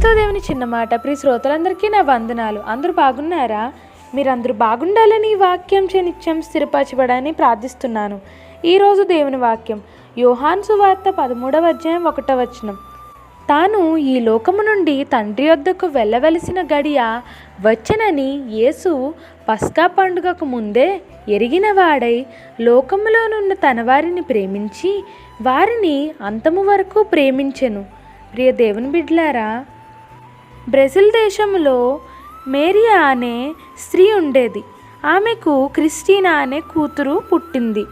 నీతో దేవుని చిన్న మాట. ప్రియ శ్రోతలందరికీ నా వందనాలు. అందరూ బాగున్నారా? మీరందరూ బాగుండాలని వాక్యం నిత్యం స్థిరపరచబడని ప్రార్థిస్తున్నాను. ఈరోజు దేవుని వాక్యం యోహాన్ సువార్త పదమూడవ అధ్యాయం ఒకటో వచనం. తాను ఈ లోకము నుండి తండ్రి వద్దకు వెళ్ళవలసిన గడియ వచ్చనని యేసు పస్కా పండుగకు ముందే ఎరిగిన వాడై లోకములోనున్న తన వారిని ప్రేమించి వారిని అంతము వరకు ప్రేమించెను. ప్రియ దేవుని బిడ్లారా బ్రెజిల్ దేశంలో మేరియా అనే స్త్రీ ఉండేది. ఆమెకు క్రిస్టీనా అనే కూతురు పుట్టింది.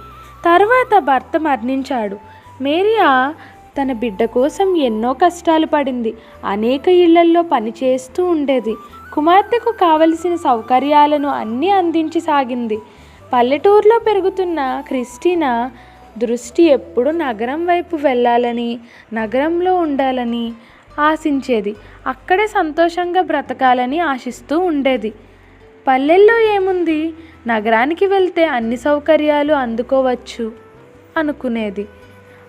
తర్వాత భర్త మరణించాడు. మేరియా తన బిడ్డ కోసం ఎన్నో కష్టాలు పడింది. అనేక ఇళ్ళల్లో పనిచేస్తూ ఉండేది. కుమార్తెకు కావలసిన సౌకర్యాలను అన్నీ అందించి సాగింది. పల్లెటూరులో పెరుగుతున్న క్రిస్టీనా దృష్టి ఎప్పుడు నగరం వైపు వెళ్ళాలని నగరంలో ఉండాలని ఆశించేది. అక్కడే సంతోషంగా బ్రతకాలని ఆశిస్తూ ఉండేది. పల్లెల్లో ఏముంది? నగరానికి వెళ్తే అన్ని సౌకర్యాలు అందుకోవచ్చు అనుకునేది.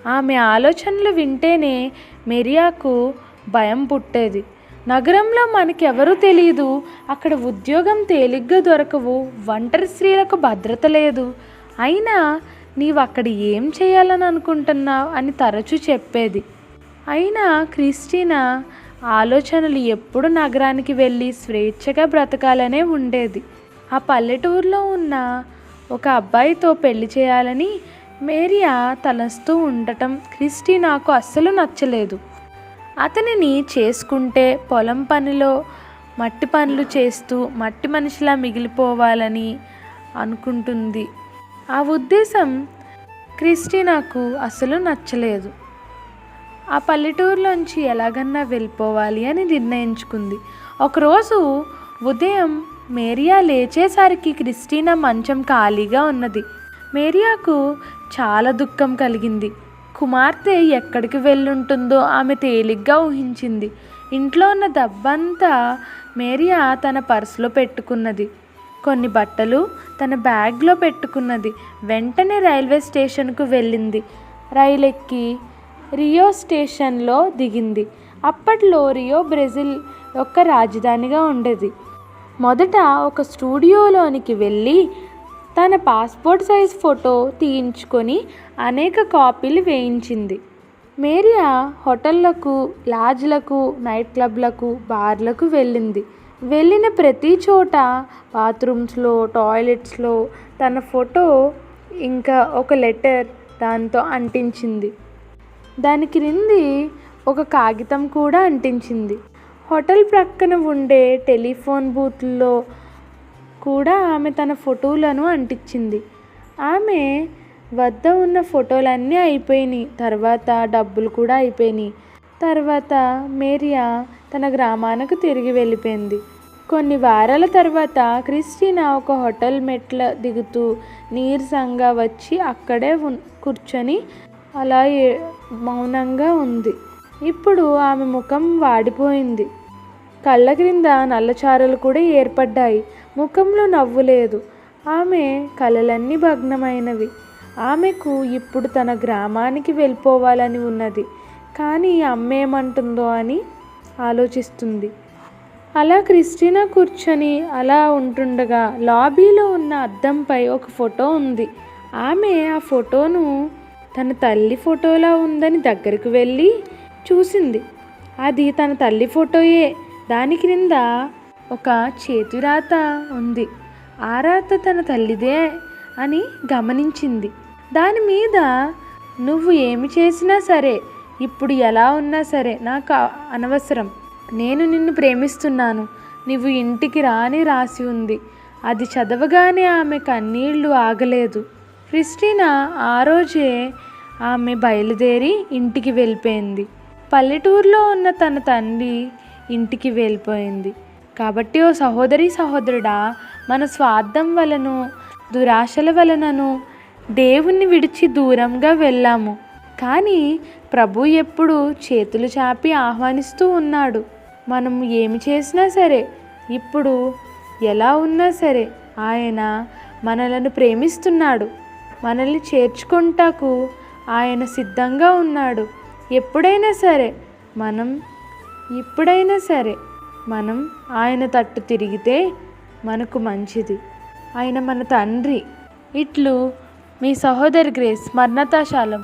ఆమె ఆలోచనలు వింటేనే మెరియాకు భయం పుట్టేది. నగరంలో మనకెవరూ తెలియదు అక్కడ ఉద్యోగం తేలిగ్గా దొరకవు. ఒంటరి స్త్రీలకు భద్రత లేదు. అయినా నీవు అక్కడ ఏం చేయాలని అనుకుంటున్నావు అని తరచూ చెప్పేది. అయినా క్రిస్టినా ఆలోచనలు ఎప్పుడు నగరానికి వెళ్ళి స్వేచ్ఛగా బ్రతకాలనే ఉండేది. ఆ పల్లెటూరులో ఉన్న ఒక అబ్బాయితో పెళ్ళి చేయాలని మేరియా తలస్తూ ఉండటం క్రిస్టీనాకు అస్సలు నచ్చలేదు. అతనిని చేసుకుంటే పొలం పనిలో మట్టి పనులు చేస్తూ మట్టి మనిషిలా మిగిలిపోవాలని అనుకుంటుంది. ఆ ఉద్దేశం క్రిస్టీనాకు అసలు నచ్చలేదు. ఆ పల్లెటూరులోంచి ఎలాగన్నా వెళ్ళిపోవాలి అని నిర్ణయించుకుంది. ఒకరోజు ఉదయం మేరియా లేచేసరికి క్రిస్టీనా మంచం ఖాళీగా ఉన్నది. మేరియాకు చాలా దుఃఖం కలిగింది. కుమార్తె ఎక్కడికి వెళ్ళుంటుందో ఆమె తేలిగ్గా ఊహించింది. ఇంట్లో ఉన్న దబ్బంతా మేరియా తన పర్సులో పెట్టుకున్నది. కొన్ని బట్టలు తన బ్యాగ్లో పెట్టుకున్నది. వెంటనే రైల్వే స్టేషన్కు వెళ్ళింది. రైలు ఎక్కి రియో స్టేషన్లో దిగింది. అప్పట్లో రియో బ్రెజిల్ యొక్క రాజధానిగా ఉండేది. మొదట ఒక స్టూడియోలోనికి వెళ్ళి తన పాస్పోర్ట్ సైజ్ ఫోటో తీయించుకొని అనేక కాపీలు వేయించింది. మేరియా హోటళ్ళకు లాడ్జ్లకు నైట్ క్లబ్లకు బార్లకు వెళ్ళింది. వెళ్ళిన ప్రతి చోట బాత్రూమ్స్లో టాయిలెట్స్లో తన ఫోటో ఇంకా ఒక లెటర్ దాంతో అంటించింది. దాని క్రింది ఒక కాగితం కూడా అంటించింది. హోటల్ ప్రక్కన ఉండే టెలిఫోన్ బూత్లో కూడా ఆమె తన ఫోటోలను అంటించింది. ఆమె వద్ద ఉన్న ఫోటోలన్నీ అయిపోయినాయి. తర్వాత డబ్బులు కూడా అయిపోయినాయి. తర్వాత మేరియా తన గ్రామానికి తిరిగి వెళ్ళిపోయింది. కొన్ని వారాల తర్వాత క్రిస్టినా ఒక హోటల్ మెట్ల దిగుతూ నీరసంగా వచ్చి అక్కడే ఉన్- కూర్చొని అలా ఏ- మౌనంగా ఉంది. ఇప్పుడు ఆమె ముఖం వాడిపోయింది. కళ్ళ క్రింద నల్లచారలు కూడా ఏర్పడ్డాయి. ముఖంలో నవ్వు లేదు. ఆమె కలలన్నీ భగ్నమైనవి. ఆమెకు ఇప్పుడు తన గ్రామానికి వెళ్ళిపోవాలని ఉన్నది. కానీ అమ్మేమంటుందో అని ఆలోచిస్తుంది. అలా క్రిస్టినా కూర్చొని అలా ఉంటుండగా లాబీలో ఉన్న అద్దంపై ఒక ఫోటో ఉంది. ఆమె ఆ ఫోటోను తన తల్లి ఫోటోలా ఉందని దగ్గరికి వెళ్ళి చూసింది. అది తన తల్లి ఫోటోయే. దాని క్రింద ఒక చేతిరాత ఉంది. ఆ రాత తన తల్లిదే అని గమనించింది. దాని మీద నువ్వు ఏమి చేసినా సరే ఇప్పుడు ఎలా ఉన్నా సరే నాకు అనవసరం. నేను నిన్ను ప్రేమిస్తున్నాను. నువ్వు ఇంటికి రాని రాసి ఉంది. అది చదవగానే ఆమె కన్నీళ్ళు ఆగలేదు. క్రిస్టినా ఆ రోజే ఆమె బయలుదేరి ఇంటికి వెళ్ళిపోయింది. పల్లెటూరులో ఉన్న తన తండ్రి ఇంటికి వెళ్ళిపోయింది. కాబట్టి ఓ సహోదరి సహోదరుడా మన స్వార్థం వలను దురాశల వలనను దేవుణ్ణి విడిచి దూరంగా వెళ్ళాము. కానీ ప్రభు ఎప్పుడు చేతులు చాపి ఆహ్వానిస్తూ ఉన్నాడు. మనం ఏమి చేసినా సరే ఇప్పుడు ఎలా ఉన్నా సరే ఆయన మనలను ప్రేమిస్తున్నాడు. మనల్ని చేర్చుకుంటాకు ఆయన సిద్ధంగా ఉన్నాడు. ఎప్పుడైనా సరే మనం ఇప్పుడైనా సరే మనం ఆయన తట్టు తిరిగితే మనకు మంచిది. ఆయన మన తండ్రి. ఇట్లు మీ సహోదరి గ్రేస్ మర్ణతాశాలం